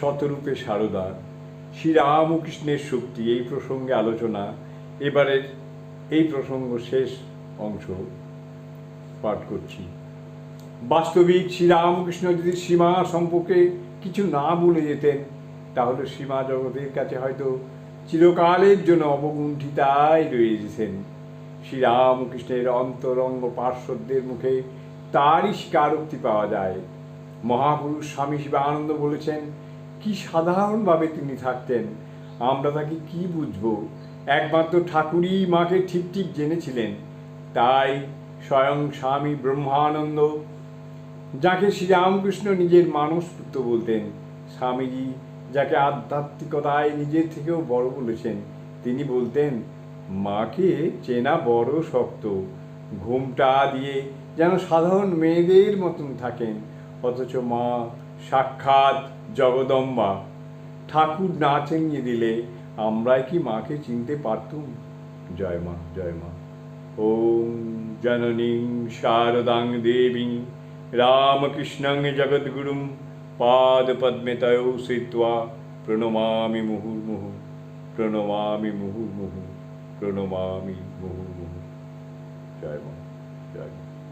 শতরূপে সারদা। শ্রীরামকৃষ্ণের শক্তি এই প্রসঙ্গে আলোচনা, এবারের এই প্রসঙ্গ শেষ অংশ পাঠ করছি। বাস্তবিক শ্রীরামকৃষ্ণ যদি সীমা সম্পর্কে কিছু না বলে যেতেন, তাহলে সীমা জগতের কাছে হয়তো চিরকালের জন্য অবগুণ্ঠিতাই রয়ে যেতেন। শ্রীরামকৃষ্ণের অন্তরঙ্গ পার্শ্বদের মুখে তারই স্বীকারোক্তি পাওয়া যায়। মহাপুরুষ স্বামী শিবানন্দ বলেছেন কি সাধারণভাবে তিনি থাকতেন? আমরা তাকে কি বুঝব? একমাত্র ঠাকুরই মাকে ঠিক ঠিক জেনেছিলেন। তাই স্বয়ং স্বামী ব্রহ্মানন্দ, যাকে শ্রীরামকৃষ্ণ নিজের মানস পুত্র বলতেন, স্বামীজি যাকে আধ্যাত্মিকতায় নিজের থেকেও বড় বলেছেন, তিনি বলতেন, মাকে চেনা বড় শক্ত। ঘুমটা দিয়ে যেন সাধারণ মেয়েদের মতন থাকেন। অথচ মা সাক্ষাৎ জগদম্বা। ঠাকুর না চেঙিয়ে দিলে আমরাই কি মাকে চিনতে পারতুম? জয় মা জয় মা। ওম জননীং শারদাং দেবী রামকৃষ্ণং জগদ্গুরুম পাদপদ্মে তয়ৌ শ্রিত্বা প্রণমামি মুহুর্মুহু প্রণমামি মুহুর্মুহু প্রণমামি মুহুর্মুহু। জয় মা জয় মা।